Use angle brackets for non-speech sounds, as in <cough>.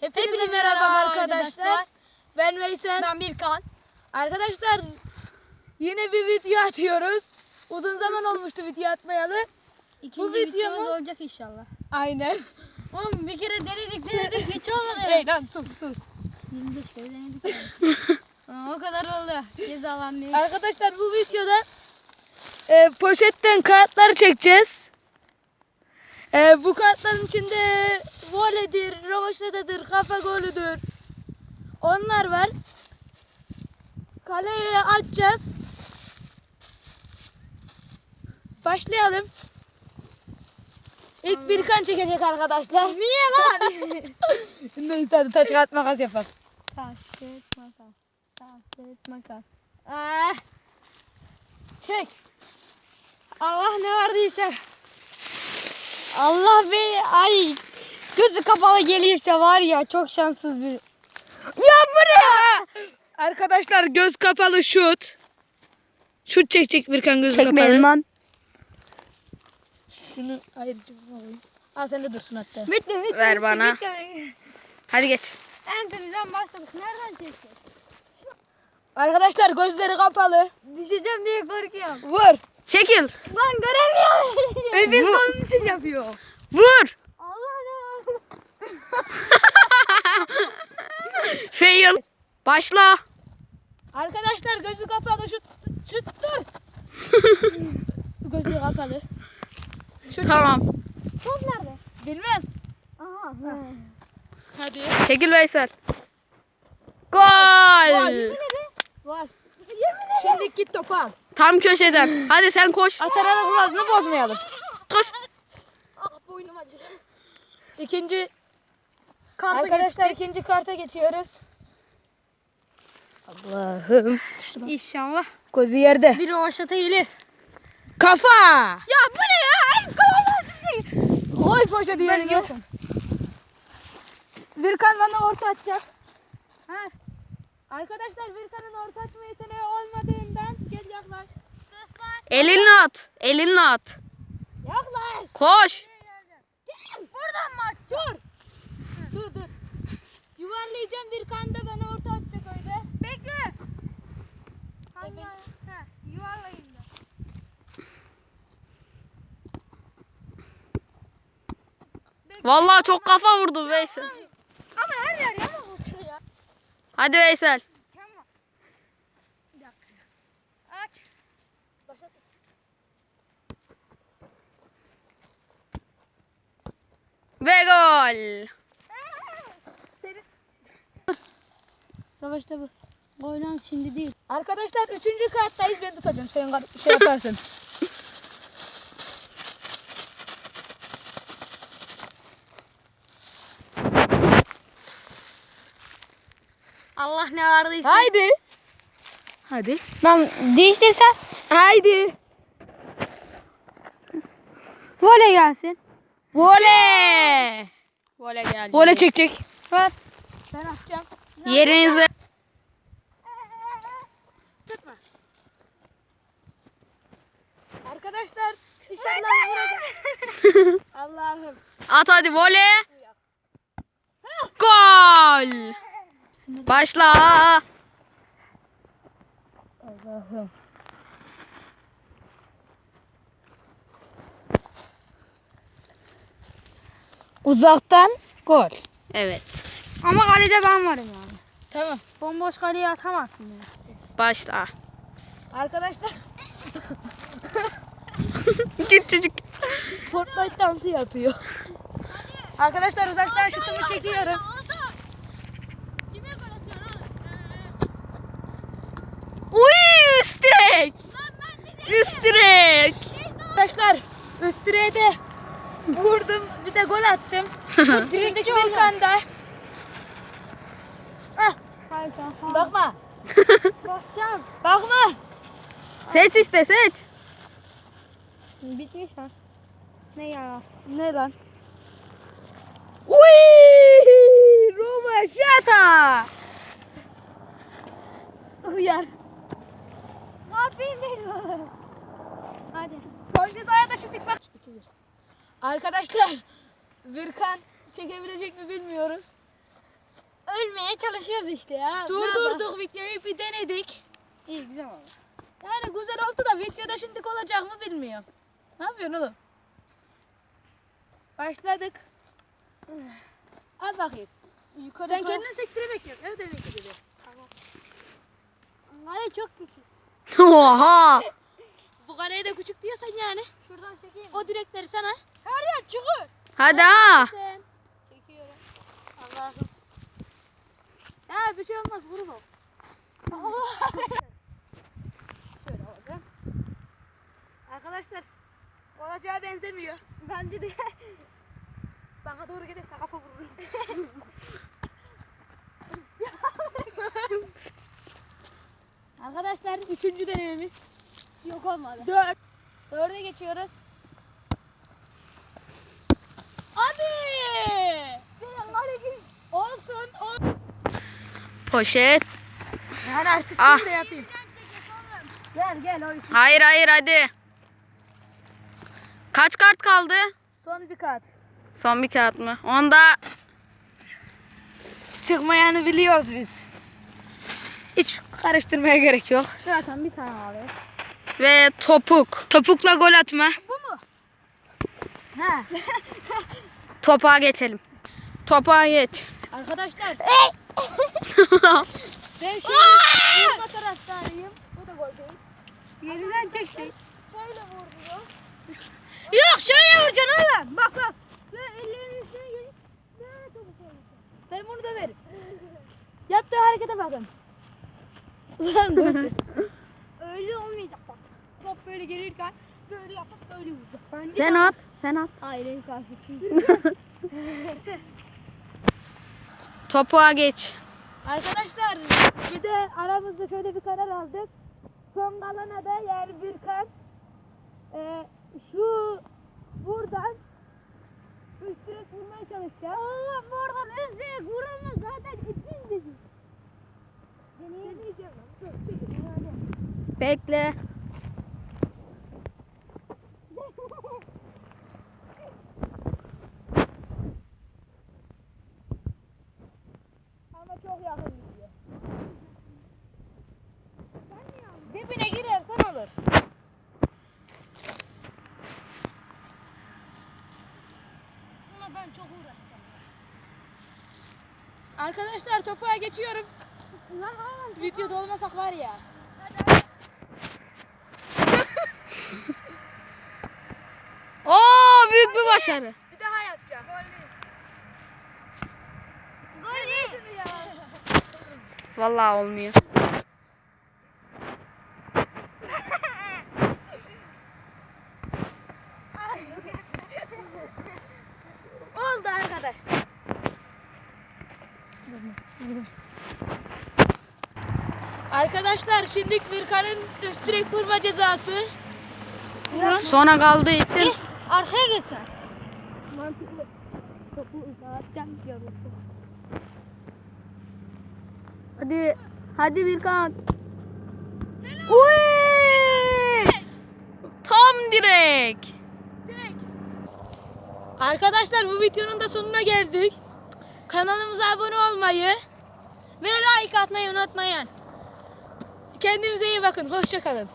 Hepinize merhaba arkadaşlar. Ben Veysel. Ben Birkan. Arkadaşlar yine bir video atıyoruz. Uzun zaman olmuştu video atmayalı. İkinci Bu videomuz videomuz- olacak inşallah. Aynen. Oğlum bir kere denedik denedik hiç olmadı. hey lan sus sus. 25 kere denedik. yani. O kadar oldu. Cezalanmıyor. Arkadaşlar bu videoda e, poşetten kağıtlar çekeceğiz. E, bu kağıtların içinde voledir, rovaşatadır, kafa golüdür. Onlar var. Kaleye atacağız. Başlayalım. İlk bir kan çekecek arkadaşlar. Niye lan? <laughs> Neyse hadi taş kağıt makas yapalım. Taş, kağıt, makas. Taş, kağıt, makas. Ah, Çek. Allah ne vardıysa. Allah beni ay gözü kapalı gelirse var ya çok şanssız bir. Ya bu ne ya? Arkadaşlar göz kapalı şut. Şut çekecek Birkan göz kapalı. lan. Şunu hayır cebime alayım. Al sen de dursun hatta. Bitti bitti. Ver bitti, bana. bitti. Hadi geç. En temizden başladık. Nereden çekeceğiz? Arkadaşlar gözleri kapalı. Düşeceğim diye korkuyorum. Vur. Çekil. Lan göremiyorum. Biz onun için yapıyor. Vur. Allah ne var? <laughs> Fail. Başla. Arkadaşlar gözü kapalı şut. Şut dur. <laughs> gözleri kapalı. Şut Tamam. Top nerede? Bilmem. Aha. Hadi. Çekil Veysel. Var. Gol. Var. Şimdi git topu al. Tam köşeden. Hadi sen koş. Atarana kuralını bozmayalım. Koş. Ah boynum acıdı. İkinci Karta Arkadaşlar ikinci karta geçiyoruz. Allah'ım. İnşallah. Gözü yerde. Bir rovaşata gelir. Kafa. Ya bu ne ya? Ay kafamdan Oy yerine. yokum. Virkan bana orta atacak. Ha. Arkadaşlar Virkan'ın orta atma yeteneği olmadığından gel yaklaş. Elinle at. Elinle at. Yaklaş. Koş. Buradan mı aç? Dur. Dur dur. Yuvarlayacağım Virkan da bana orta atacak öyle. Bekle. Hangi? Ha, yuvarlayayım da. Vallahi çok kafa vurdu Veysel. Ama her yer yamuk uçuyor ya. Hadi Veysel. Tamam. Bir dakika. Aç. Başlat. Ve gol. Savaşta bu. Oynan şimdi değil. Arkadaşlar üçüncü karttayız ben tutacağım. Sen şey yaparsın. <laughs> Allah ne vardıysa. Haydi. Hadi. Lan değiştirsen. Haydi. Voley gelsin. Voley. Vole geldi. Voley çekecek. Ver. Ben atacağım. Yerinize. Tutma. Arkadaşlar inşallah. <laughs> Allah'ım. At hadi vole. Gol. Başla. Allah'ım. Uzaktan gol. Evet. Ama kalede ben varım yani. Tamam. Bomboş kaleye atamazsın ya. Başla. Arkadaşlar <laughs> Küçücük. Fortnite dansı yapıyor. Arkadaşlar uzaktan şutumu çekiyorum. Uy üst direk. Direk. Arkadaşlar direğe de vurdum. Bir de gol attım. Daha. Hah, Hayır sen bakma. <laughs> Bakacağım. Bakma. seç işte seç. Bitmiş ha. Ne ya? Ne lan? Uy! Roma şata. Uyar. Ne yapayım dedim. Hadi. Koyacağız aya da şimdi bak. Arkadaşlar Virkan çekebilecek mi bilmiyoruz. Denemeye çalışıyoruz işte ya. Durdurduk videoyu bir denedik. İyi güzel oldu. Yani güzel oldu da videoda şimdi olacak mı bilmiyorum. Ne yapıyorsun oğlum? Başladık. <sighs> Al bakayım. Yukarı Sen koy. kendin sektiremek yok. Evde mi gibi? Kale çok küçük. <laughs> Oha. Bu kaleye de küçük diyorsan yani. Şuradan çekeyim. O direkleri sana. Her yer çukur. Hadi ha. Çekiyorum. Allah'ım. Ya bir şey olmaz vurur o. <laughs> Şöyle olacak. Arkadaşlar olacağı benzemiyor. Bence de. Bana doğru gelirse kafa vururum. <laughs> Arkadaşlar üçüncü denememiz. Yok olmadı. Dört. Dörde geçiyoruz. Hadi. Selamünaleyküm. Olsun. olsun. Poşet. Ben artistliğimi Ah. de yapayım. Gel gel o Hayır hayır hadi. Kaç kart kaldı? Son bir kat. Son bir kağıt mı? Onda Çıkmayanı biliyoruz biz. Hiç karıştırmaya gerek yok. Zaten bir tane alıyor. Ve topuk. Topukla gol atma. Bu mu? Ha. <laughs> Topuğa geçelim. Topuğa geç. Arkadaşlar ben <laughs> şimdi vurma taraftarıyım. Bu da gol değil. Yeniden çekecek. Şöyle vuruyor. Yok şöyle vuracaksın oğlum. Bak bak. Böyle ellerin üstüne gelip böyle topu koyacaksın. Ben bunu da veririm. Yaptığı harekete bakın. <laughs> Ulan göster. Öyle olmayacak bak. Top böyle gelirken böyle yapıp böyle vuracak. Ben Sen at. Sen at. Hayır en karşı <laughs> Topuğa geç. Arkadaşlar bir de aramızda şöyle bir karar aldık. Son kalana da yani bir kan e, şu buradan üstüne vurmaya çalışacağız. Allah buradan üstüne vurulma zaten için dedi. Deneyeceğim. Hadi. Bekle. Ama çok yakın gidiyor. Dibine girersen olur. Ama ben çok uğraştım. Arkadaşlar topuğa geçiyorum. Lan oğlum. Videoda olmasak var ya. Oo büyük bir başarı. Bir daha yapacağım. Gol değil. Vallahi olmuyor. Oldu arkadaş. Arkadaşlar şimdi Virkan'ın üst direk vurma cezası. Sona kaldığı için Arkaya geçer. Mantıklı. Topu uzatacağım diyorum. Hadi. Hadi Birkan. Uy! Tam direk. Arkadaşlar bu videonun da sonuna geldik. Kanalımıza abone olmayı, Ve like atmayı unutmayın. kendinize iyi bakın. Hoşçakalın.